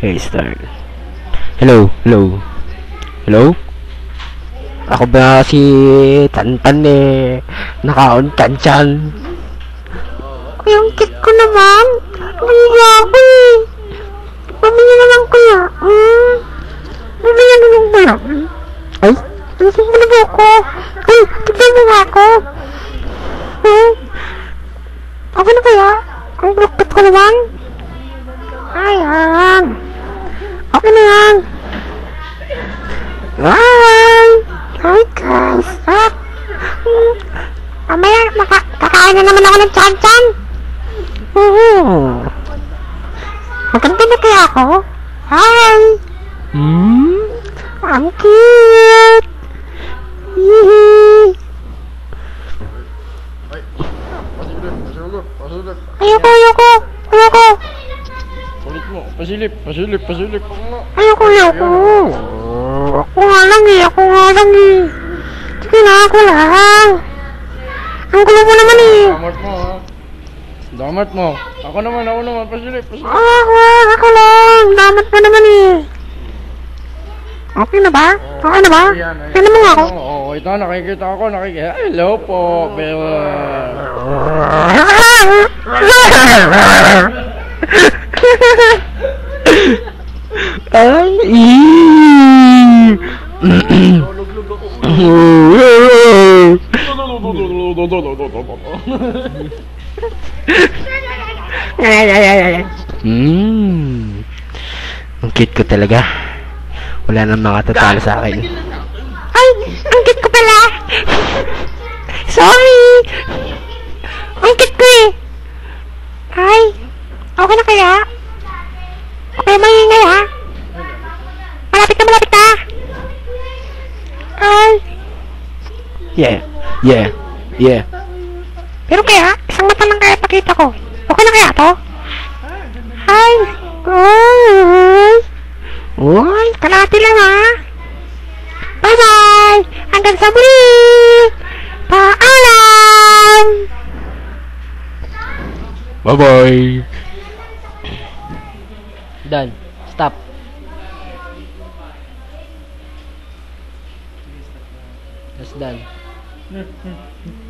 Hey, start. Hello, hello. Hello? Ako ba si Tantan eh? Nakaon Tanchan. Ay, ang cute ko naman. Bumili ako eh. Bumili na lang kaya. Hmm. Bumili na lang kaya. Ay, Tingnan mo na ba ako? Ay, tignan mo nga ako. Hmm. Okay na kaya? Ang lupit ko naman. Ayan. Okay na yan. Hi! Hi guys! Ah! Hmm. Mamaya, maka kakain na naman ako ng chan-chan. oh. Maganda na kaya ako? Hi! Hmm? Ang cute! Hihi! Pasilip, pasilip, pasilip. Ayoko, ayoko! Ayoko! Kulit mo, pasilip, pasilip, pasilip. Ayoko, ayoko! Ako nga lang eh, ako nga lang eh. Sige na, ako lang. Ang gulo mo naman eh. Damat mo ha. Damat mo. Ako naman, ako naman, pasilip, pasilip. Ako, ako lang. Damat mo naman eh. Okay na ba? Okay na ba? Tignan mo nga ako. Oo, ito, nakikita ako, nakikita. Hello po, Bella. Ay, ee. Hmm. Ang cute ko talaga. Wala nang makatatalo sa akin. Ay, ang cute ko pala. Sorry. Ang cute ko eh. Ay, okay na kaya? Okay ba yung ingay ha? Malapit na, malapit na. Ay, Yeah. Yeah. Yeah. pero kaya, isang mata lang kaya pakita ko. Okay na kaya to? Ay, ay. Uy, kalati lang ha. Bye-bye! Hanggang sa muli! Paalam! Bye-bye. Done. Stop. That's done.